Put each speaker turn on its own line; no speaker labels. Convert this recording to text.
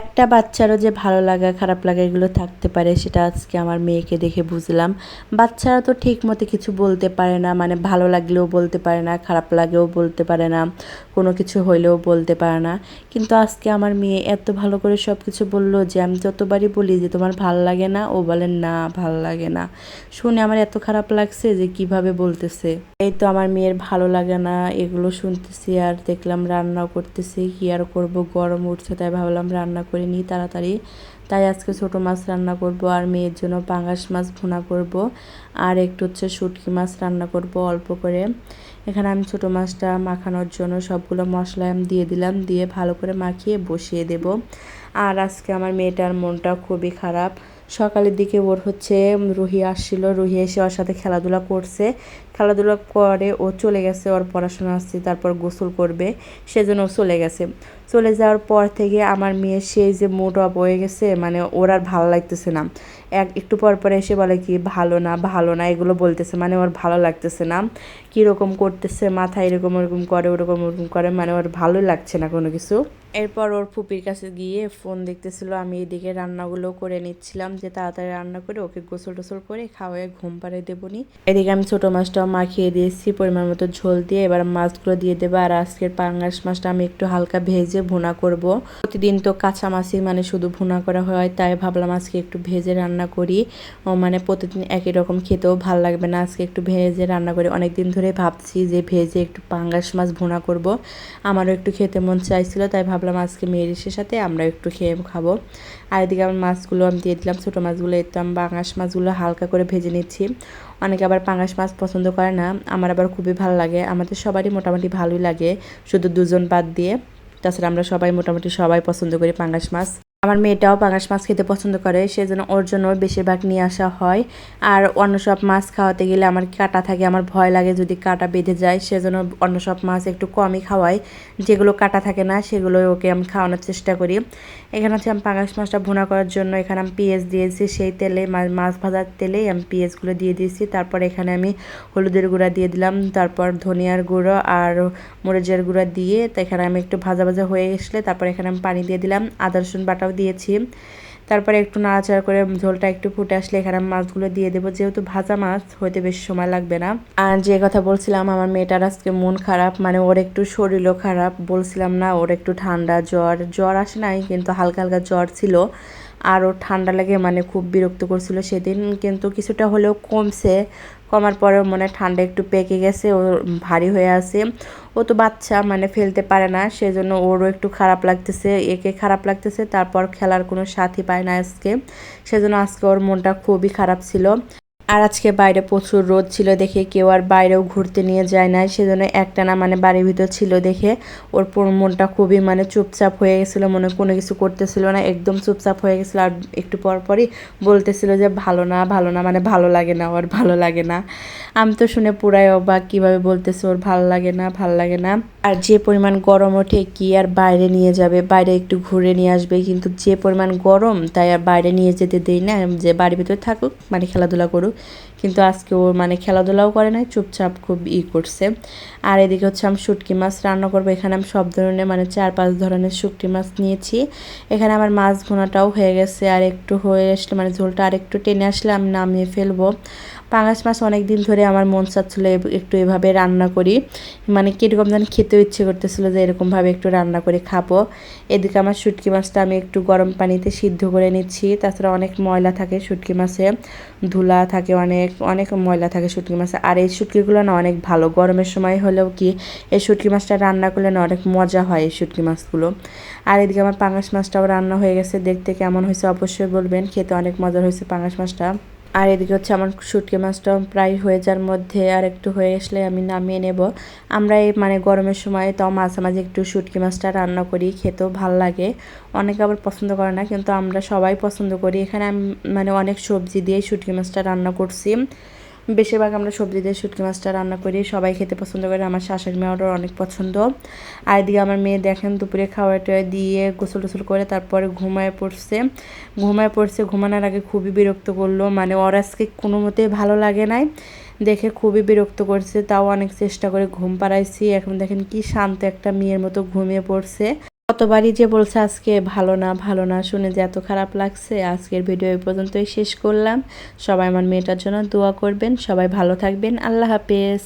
একটা বাচ্চারও যে ভালো লাগা, খারাপ লাগা এগুলো থাকতে পারে, সেটা আজকে আমার মেয়েকে দেখে বুঝলাম। বাচ্চারা তো ঠিক মতো কিছু বলতে পারে না মানে ভালো লাগলেও বলতে পারে না, খারাপ লাগেও বলতে পারে না, কোনো কিছু হইলেও বলতে পারে না। কিন্তু আজকে আমার মেয়ে এত ভালো করে সব কিছু বলল যে, আমি যতবারই বলি যে, তোমার ভালো লাগে না? ও বলেন না, ভালো লাগে না। শুনে আমার এত খারাপ লাগছে যে, কীভাবে বলতেছে? এই তো আমার মেয়ের ভালো লাগে না, এগুলো শুনতেছি আর দেখলাম রান্নাও করতেছি, কি আর করব? গরম উঠছে, তাই ভাবলাম রান্না করে নিই তাড়াতাড়ি। তাই আজকে ছোট মাছ রান্না করব আর মেয়ের জন্য পাঙ্গাস মাছ ভুনা করব। আর একটু হচ্ছে শুটকি মাছ রান্না করব অল্প করে। এখানে আমি ছোট মাছটা মাখানোর জন্য সবগুলো মশলা আমি দিয়ে দিলাম, দিয়ে ভালো করে মাখিয়ে বসিয়ে দেব। আর আজকে আমার মেয়েটার মনটা খুবই খারাপ। সকালের দিকে ওর হচ্ছে রুহি আসছিল। রুহি এসে ওর সাথে খেলাধুলা করছে। খেলাধুলা করে ও চলে গেছে, ওর পড়াশোনা আসছে তারপর গোসল করবে। সেজন্য ও চলে গেছে। চলে যাওয়ার পর থেকে আমার মেয়ে সেই যে মুড অফ হয়ে গেছে মানে ওর আর ভালো লাগতেছে না। এক, একটু পর পর এসে বলে কি, ভালো না ভালো না, এগুলো বলতেছে মানে ওর ভালো লাগতেছে না। কীরকম করতেছে, মাথা এরকম ওরকম করে, ওরকম ওরকম করে মানে ওর ভালোই লাগছে না কোনো কিছু। এরপর ওর ফুপির কাছে গিয়ে ফোন দেখতেছিল, আমি এদিকে রান্নাগুলো করে নিচ্ছিলাম। যে তাড়াতাড়ি রান্না করে ওকে গোসল টোসল করে খাওয়ায় ঘুম পাড়ে দেবনি। এদিকে আমি ছোটো মাছটাও মাখিয়ে দিয়েছি, পরিমাণ মতো ঝোল দিয়ে। এবার মাছগুলো দিয়ে দেবো আর আজকের পাঙ্গাস মাছটা আমি একটু হালকা ভেজে ভুনা করব। প্রতিদিন তো কাঁচা মাছই মানে শুধু ভুনা করা হয়, তাই ভাবলাম আজকে একটু ভেজে রান্না করি। মানে প্রতিদিন একই রকম খেতেও ভালো লাগবে না, আজকে একটু ভেজে রান্না করি। অনেক দিন ধরে ভাবছি যে ভেজে একটু পাঙ্গাস মাছ ভুনা করব। আমারও একটু খেতে মন চাইছিল, তাই ভাবলাম আজকে মেয়েরিসের সাথে আমরা একটু খেয়ে খাব। আর এদিকে আমার মাছগুলো আমি দিয়ে দিলাম ছোটো মাছগুলো একটু আমি পাঙাশ মাছগুলো হালকা করে ভেজে নিচ্ছি। অনেকে আবার পাঙাশ মাছ পছন্দ করে না, আমার আবার খুবই ভালো লাগে। আমাদের সবারই মোটামুটি ভালোই লাগে, শুধু দুজন বাদ দিয়ে। তাছাড়া আমরা সবাই মোটামুটি সবাই পছন্দ করি পাঙ্গাস মাছ। আমার মেয়েটাও পাঙাশ মাছ খেতে পছন্দ করে সেজন্য ওর জন্য বেশিরভাগ নিয়ে আসা হয়। আর অন্য সব মাছ খাওয়াতে গেলে আমার কাটা থাকে, আমার ভয় লাগে যদি কাটা বেঁধে যায় সেজন্য অন্য সব মাছ একটু কমই খাওয়াই যেগুলো কাটা থাকে না, সেগুলো ওকে আমি খাওয়ানোর চেষ্টা করি। এখানে হচ্ছে আমি পাঙাশ মাছটা ভুনা করার জন্য এখানে আমি পেঁয়াজ দিয়েছি, সেই তেলে মাছ ভাজার তেলেই আমি পেঁয়াজগুলো দিয়ে দিয়েছি। তারপর এখানে আমি হলুদের গুঁড়া দিয়ে দিলাম, তারপর ধনিয়ার গুঁড়ো আর মরিচের গুঁড়া দিয়ে তো এখানে আমি একটু ভাজা ভাজা হয়ে গেছলে তারপর এখানে আমি পানি দিয়ে দিলাম। আদা রসুন বাটাও দিয়েছি। তারপরে একটু নাড়াচাড়া করে ঝোলটা একটু ফুটে আসলে এখানে মাছগুলো দিয়ে দেবো। যেহেতু ভাজা মাছ, হইতে বেশি সময় লাগবে না। আর যে কথা বলছিলাম, আমার মেয়েটার আজকে মন খারাপ মানে ওর একটু শরীরও খারাপ। বলছিলাম না, ওর একটু ঠান্ডা জ্বর। জ্বর আসে নাই, কিন্তু হালকা হালকা জ্বর ছিল। আর ওর ঠান্ডা লাগে মানে খুব বিরক্ত করছিল সেদিন। কিন্তু কিছুটা হলেও কমছে। কমার পরে মনে ঠান্ডা একটু পেকে গেছে, ও ভারী হয়ে আছে। ও তো বাচ্চা মানে ফেলতে পারে না, সেজন্য ওরও একটু খারাপ লাগতেছে, একে খারাপ লাগতেছে, তারপর খেলার কোনো সাথী পায় না আজকে। সেজন্য আজকে ওর মনটা খুবই খারাপ ছিল। আর আজকে বাইরে প্রচুর রোদ ছিল দেখে কেউ আর বাইরেও ঘুরতে নিয়ে যায় না সেজন্য একটানা মানে বাড়ির ভিতর ছিল দেখে ওর পুরো মনটা খুবই মানে চুপচাপ হয়ে গেছিল, মনে কোনো কিছু করতেছিল না, একদম চুপচাপ হয়ে গেছিল আর একটু পর পরই বলতেছিল যে ভালো না ভালো না মানে ভালো লাগে না, ওর ভালো লাগে না। আমি তো শুনে পুরাই অবাক, কীভাবে বলতেছে ওর ভালো লাগে না, ভালো লাগে না। আর যে পরিমাণ গরম ওঠে কি আর বাইরে নিয়ে যাবে, বাইরে একটু ঘুরে নিয়ে আসবে, কিন্তু যে পরিমাণ গরম তাই আর বাইরে নিয়ে যেতে দেই না, যে বাড়ির ভিতরে থাকুক মানে খেলাধুলা করুক। কিন্তু আজকে ও মানে খেলাধুলাও করে নাই, চুপচাপ খুব ই করছে। আর এদিকে হচ্ছে আমি শুটকি মাছ রান্না করব। এখানে আমি সব ধরনের মানে চার পাঁচ ধরনের শুটকি মাছ নিয়েছি। এখানে আমার মাছ ভোনাটাও হয়ে গেছে। আর একটু হয়ে আসলে মানে ঝোলটা আর একটু টেনে আসলে আমি নামিয়ে ফেলব। পাঙাশ মাছ অনেক দিন ধরে আমার মন চাচ্ছিল একটু এভাবে রান্না করি। মানে কীরকম যেন খেতেও ইচ্ছে করতেছিলো যে এরকমভাবে একটু রান্না করে খাব। এদিকে আমার শুটকি মাছটা আমি একটু গরম পানিতে সিদ্ধ করে নিচ্ছি। তাছাড়া অনেক ময়লা থাকে শুটকি মাছে। ধুলা থাকে অনেক অনেক ময়লা থাকে শুটকি মাছে। আর এই শুটকিগুলো না অনেক ভালো। গরমের সময় হলেও কি, এই শুটকি মাছটা রান্না করলে না অনেক মজা হয় এই শুটকি মাছগুলো। আর এদিকে আমার পাঙাশ মাছটাও রান্না হয়ে গেছে। দেখতে কেমন হয়েছে অবশ্যই বলবেন। খেতে অনেক মজার হয়েছে পাঙাশ মাছটা। আর এদিকে হচ্ছে আমার শুটকি মাছটা প্রায় হয়ে যাওয়ার মধ্যে আর একটু হয়ে আসলে আমি নামিয়ে নেব। আমরা এই মানে গরমের সময় তাও মাঝে মাঝে একটু শুটকি মাছটা রান্না করি, খেতেও ভালো লাগে। অনেকে আবার পছন্দ করে না, কিন্তু আমরা সবাই পছন্দ করি। এখানে আমি মানে অনেক সবজি দিয়ে শুটকি মাছটা রান্না করছি। বেশিরভাগ আমরা সবজি দিয়ে শুটকি মাছটা রান্না করি, সবাই খেতে পছন্দ করে, আমার শাশুড়ি মেয়েরও অনেক পছন্দ। আর এদিকে আমার মেয়ে দেখেন দুপুরে খাওয়া টাওয়া দিয়ে গোসল টোসল করে তারপরে ঘুমায় পড়ছে। ঘুমায় পড়ছে, ঘুমানোর আগে খুবই বিরক্ত করল মানে ওর আজকে কোনো মতে ভালো লাগে নাই। দেখে খুবই বিরক্ত করছে, তাও অনেক চেষ্টা করে ঘুম পাড়াইছি। এখন দেখেন কি শান্ত একটা মেয়ের মতো ঘুমিয়ে পড়ছে। কতবারই যে বলছে আজকে ভালো না ভালো না, শুনে যে এত খারাপ লাগছে, আজকের ভিডিও এই পর্যন্তই শেষ করলাম। সবাই আমার মেয়েটার জন্য দোয়া করবেন, সবাই ভালো থাকবেন, আল্লাহ হাফেজ।